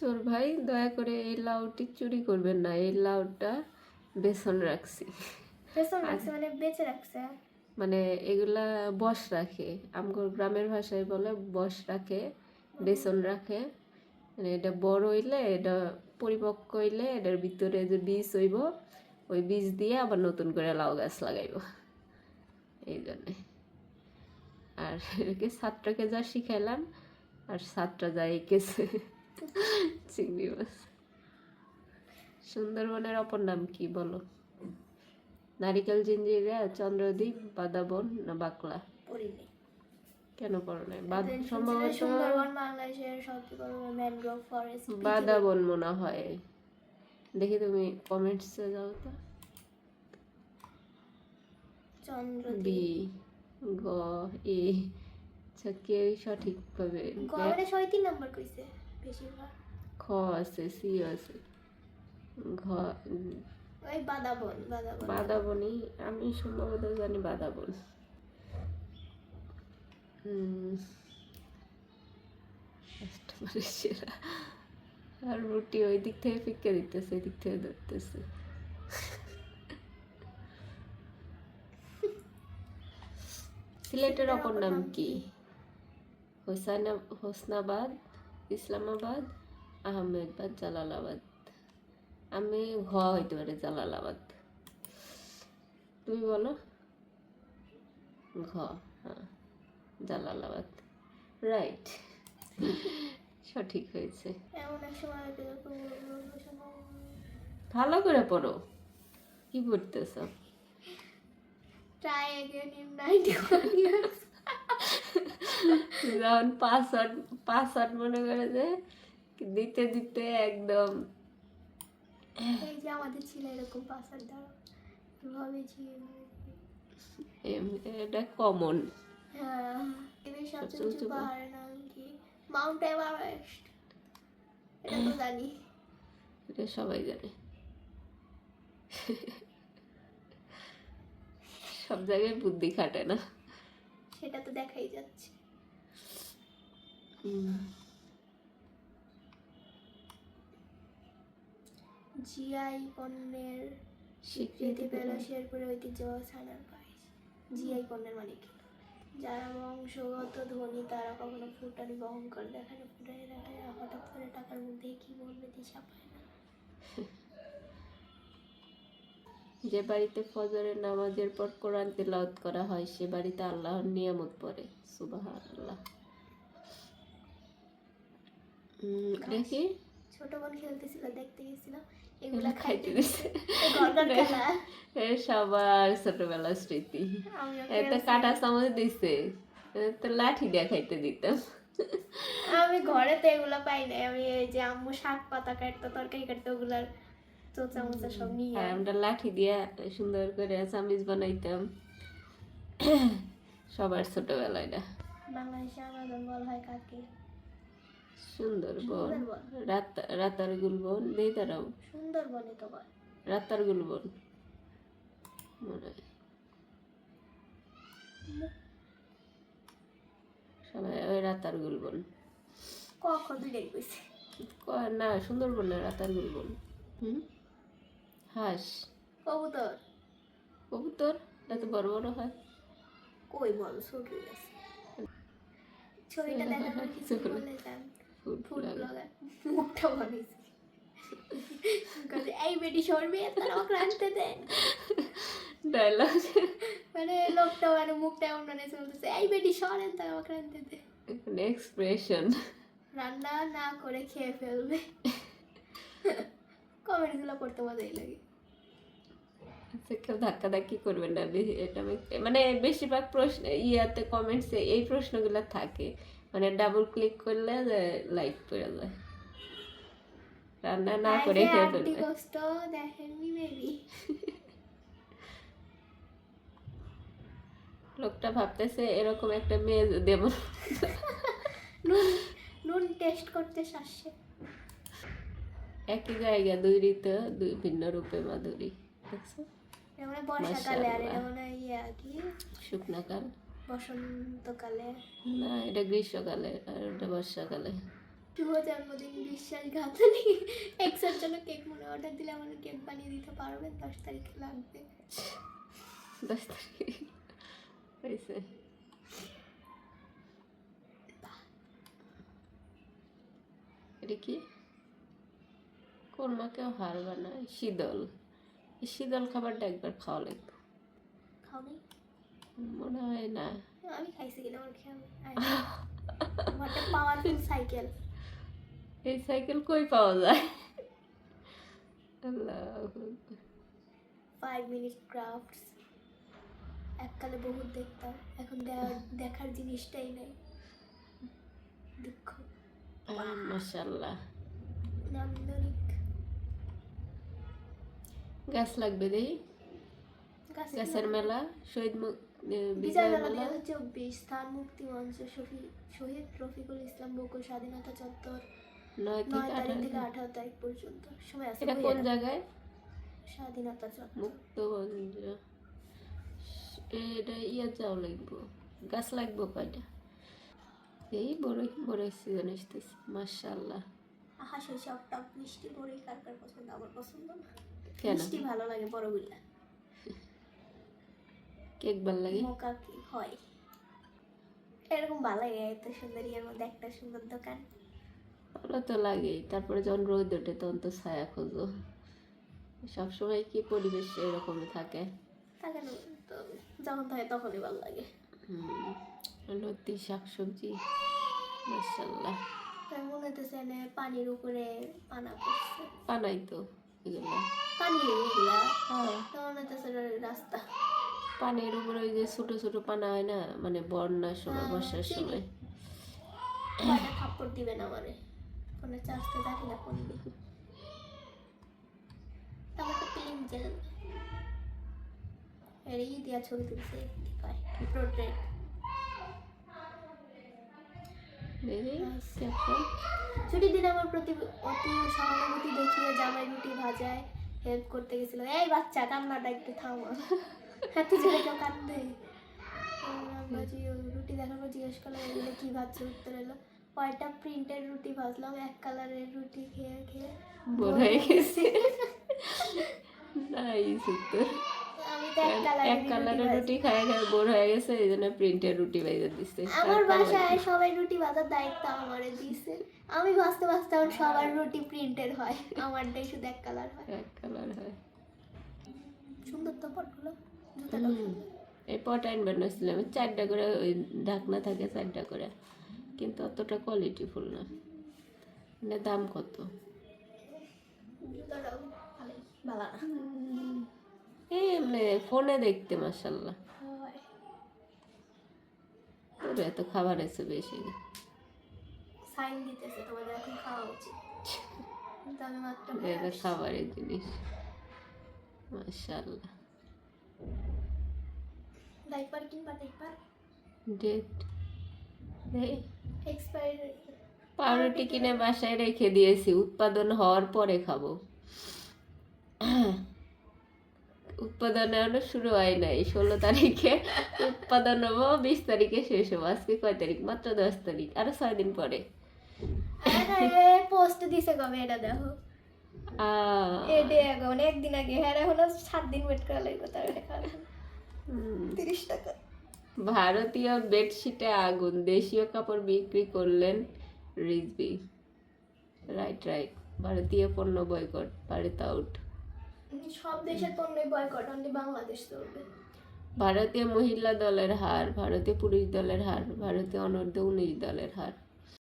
চোর ভাই দয়া করে এই লাউটি চুরি করবেন না এই লাউটা বেসন রাখছি। বেসন রাখছে মানে বেঁচে রাখছে? মানে এগুলা বস রাখে আমগর গ্রামের ভাষায় বলে বস রাখে বেসন রাখে। মানে এটা বড় হইলে এটা পরিপক্ক হইলে এটার ভিতরে যে বীজ হইব ওই বীজ দিয়ে আবার নতুন করে লাউ গাছ লাগাইব। এই জন্যে। আর একে ছাত্রকে যা শিখাইলাম আর ছাত্র যা এঁকেছে। চিংড়ি মাছ। সুন্দরবনের অপর নাম কি বলো? নারিকেল জিঞ্জিরা চন্দ্রদ্বীপ বাদাবন না বাকলা কেন পড়ো নাই? সম্ভবত সুন্দরবন বাংলাদেশের সবচেয়ে বড় ম্যানগ্রোভ ফরেস্ট বাদাবন মনে হয়। দেখি তুমি কমেন্টসে যাও তো। বি গ এ আচ্ছা কেউ সঠিকভাবে গভর্নমেন্টে সবাই তিন নম্বর কইছে। খ আছে সি আছে। ঘ ওই বাদাবন বাদাবন। আমি সম্ভবত জানি বাদাবন। সেরা। আর রুটি ওই দিক থেকে ফিকে দিতেছে এই দিক থেকে ধরতেছে। সিলেটের অপর নাম কি? হোসানা হোসনাবাদ? ইসলামাবাদ আহমেদাবাদ জালালাবাদ। আমি ঘ হইতে পারে জালালাবাদ। তুমি বলো? ঘ হ্যাঁ জালালাবাদ। রাইট সঠিক হয়েছে। ভালো করে পড়ো। কি পড়তেছ? ট্রাই এগেন ইন 91 ইয়ার্স যখন পাসওয়ার্ড পাসওয়ার্ড মনে করে যে দিতে দিতে একদম। এই যে আমাদের ছিল এরকম ছিল এম- এটা কমন হ্যাঁ এদের সবচেয়ে সবচেয়ে উঁচু উঁচু পাহাড়ের নাম কি। মাউন্ট এভারেস্ট এটা তো জানি। এটা সবাই জানে। সব জায়গায় বুদ্ধি খাটে না। সেটা তো দেখাই যাচ্ছে। জিআই পণ্যের স্বীকৃতি পেল শেরপুরের ঐতিহ্য ছানার পায়েস জিআই পণ্যের মানে কি যারা বংশগত ধনী তারা কখনো ফুটানি বহন করে দেখায় ফুটানি দেখায় হঠাৎ করে টাকার মধ্যে কি বলবে দিশা পায় না। যে বাড়িতে ফজরের নামাজের পর কোরআন তেলাওয়াত করা হয় সে বাড়িতে আল্লাহর নিয়ামত পড়ে। সুবাহ আল্লাহ দেখি। ছোট বোন খেলতেছিল দেখতে গেছিলাম এগুলা খাইতে দিছে। সবার ছোটবেলার স্মৃতি। এতে কাটা চামচ দিছে। তো লাঠি দিয়ে খাইতে দিতাম। আমি ঘরে তো এগুলো পাই না আমি এই যে আম্মু শাক পাতা কাটতো তরকারি কাটতো ওগুলার সব নিয়ে আর আমরা লাঠি দিয়ে সুন্দর করে চামিচ বানাইতাম। সবার ছোটবেলায় না। বাংলাদেশে আমাজন বলা হয় কাকে? সুন্দরবন সুন্দরবন। রাত রাতার গুলবন দেই তারাও। সুন্দরবনে তো বল। রাতার গুলবন মনে সবাই ওই রাতার গুলবন কক দুইটাই কইছে। ক- না সুন্দরবন না রাতার গুলবন হুম? হাঁস। কবুতর। কবুতর? এত বড় বড় হয় কই বল ছোট আছে ছবিটা দেখার পর কিছু চলে। বলে যান। ফুড ফুড ব্লগার ব্লগার মুখটা এই বেটি সরবে দেন ডায়লগ। মানে লোকটা মানে মুখটা এমন মানে এই বেটি সরেন দেন এক্সপ্রেশন রান্না না করে খেয়ে ফেলবে। কমেন্টগুলো পড়তে মজাই লাগে। আচ্ছা, কেউ ধাক্কা করবেন না এটা মানে বেশিরভাগ প্রশ্ন ইয়াতে কমেন্টসে এই প্রশ্নগুলো থাকে। মানে ডাবল ক্লিক করলে লাইক যায়। রান্না না করে খেয়ে ফেলবে। কষ্ট দেখেননি মেবি লোকটা ভাবতেছে এরকম একটা মেয়ে দেব নুন নুন টেস্ট করতে শাসছে একই জায়গা দুই ঋতু দুই ভিন্ন রূপে মাধুরী। দেখছ? বর্ষাকালে আর এটা মনে হয় ইয়া কি? শুকনাকাল। বসন্তকালে। না এটা গ্রীষ্মকালে আর এটা বর্ষাকালে। শুভ জন্মদিন বিশ্বাসঘাতনী। এক্সের জন্য কেক মনে অর্ডার দিলে আমার কেক বানিয়ে দিতে পারবেন দশ তারিখে লাগবে। দশ তারিখ? হয়েছে। এটা কি? কোন মাকেও হার বানায় শীতল। এই শীতল খাবারটা একবার খাওয়া লাগবে। মনে হয় না। আমি খাইছি কিনা আমার খেয়াল পাওয়ারফুল সাইকেল এই সাইকেল কই পাওয়া যায়? আল্লাহ ফাইভ মিনিট ক্রাফটস এককালে বহুত দেখতাম এখন দেখার দেখার জিনিসটাই নেই। দুঃখ। মাসাল্লাহ নান্দনিক গাছ লাগবে দেখি গাছের মেলা শহীদ বিজয় মেলা দুই চব্বিশ স্থান মুক্তি মঞ্চ শহীদ রফিকুল ইসলাম বকুল স্বাধীনতা চত্বর। নয় তারিখ থেকে আঠারো তারিখ পর্যন্ত। সময় আছে এটা কোন জায়গায়? স্বাধীনতা চত্বর। মুক্তগঞ্জ এটা ইয়ে যাও লাগবো। গাছ লাগবো কয়টা? এই বড় বড় সিজন আসতেছে মার্শাল্লাহ আহা সেই সব টক মিষ্টি বড়ি কার কার পছন্দ? আমার পছন্দ না। কেন? মিষ্টি ভালো লাগে বড়গুলা কেক ভালো লাগে? মোকা কি হয়। এরকম ভালো লাগে এত সুন্দর ইয়ের মধ্যে একটা সুন্দর দোকান। ভালো তো লাগেই তারপরে যখন রোদ ওঠে তখন তো ছায়া খোঁজো। সবসময় কি পরিবেশ এরকমই থাকে? থাকে না তো যখন থাকে তখনই ভালো লাগে। লতি শাকসবজি মার্শাল্লাহ তার মনে হইতেছে এনে পানির উপরে পানা পড়ছে। পানাই তো। এগুলো পানি এগুলা হ্যাঁ। মনে রাস্তা। পানির উপরে ওই যে ছোট ছোট পানা হয় না? মানে বন্যার সময় হ্যাঁ, বর্ষার। সময়। থাপ্পড় ফোনে দেখি না ফোন দিয়ে আমার তো জেল এর ই দিয়া ছবি তুলছে পোর্ট্রেট দেখি Nice. কেমন? ছুটির দিনে আমার প্রতি অতি সহানুভূতি দেখিয়ে জামাই রুটি ভাজায় হেল্প করতে গেছিল। এই বাচ্চা কান্নাটা একটু থামো। এত জোরে কেউ কান্দে রুটি দেখার পর জিজ্ঞেস করলাম এগুলো কি ভাজছে? উত্তর এলো কয়টা প্রিন্টের রুটি ভাজলাম এক কালারের রুটি খেয়ে খেয়ে বোর হয়ে গেছে। নাইস উত্তর। এক কালারের রুটি খায় খায় বোর হয়ে গেছে এই জন্য প্রিন্টের রুটি বাইরে দিচ্ছে আমার বাসায় সবাই রুটি ভাজার দায়িত্ব আমারে দিছে। আমি ভাজতে ভাজতে এখন সবার রুটি প্রিন্টের হয় আমারটাই শুধু এক কালার হয়। এক কালার হয়। সুন্দর তো পটগুলো এই পট আইনবার নছিলাম চারটা করে ওই ঢাকনা থাকে চারটা করে কিন্তু অতটা কোয়ালিটি ফুল না। মানে দাম কত? ভালো না। এমনি ফোনে দেখতে মাসাল্লাহ। তোর এত খাবার আছে বেশি সাইন দিতেছে তোমাদের এখন খাওয়া উচিত। এটা খাবারের জিনিস। মাসাল্লাহ ডাইপার কিনবা ডাইপার ডেট পাউরুটি কিনে বাসায় রেখে দিয়েছি উৎপাদন হওয়ার পরে খাব। উৎপাদন এখনও শুরু হয় নাই। ষোলো তারিখে উৎপাদন হব বিশ তারিখে শেষ হব। আজকে কয় তারিখ? মাত্র দশ তারিখ আরও ছয় দিন পরে। পোস্ট দিছে কবে? এটা দেখো। আহ, এডে আগে অনেক দিন আগে। হ্যাঁ এখনও সাত দিন ওয়েট করা লাগবে তার। হুম। তিরিশ টাকা। ভারতীয় বেডশিটে আগুন দেশীয় কাপড় বিক্রি করলেন রিজবি রাইট রাইট ভারতীয় পণ্য বয়কট ভারত আউট সব দেশের পণ্যই বয়কট অনলি বাংলাদেশ চলবে। ভারতীয় মহিলা দলের হার, ভারতীয় পুরুষ দলের হার, ভারতীয় অনূর্ধ্ব উনিশ দলের হার।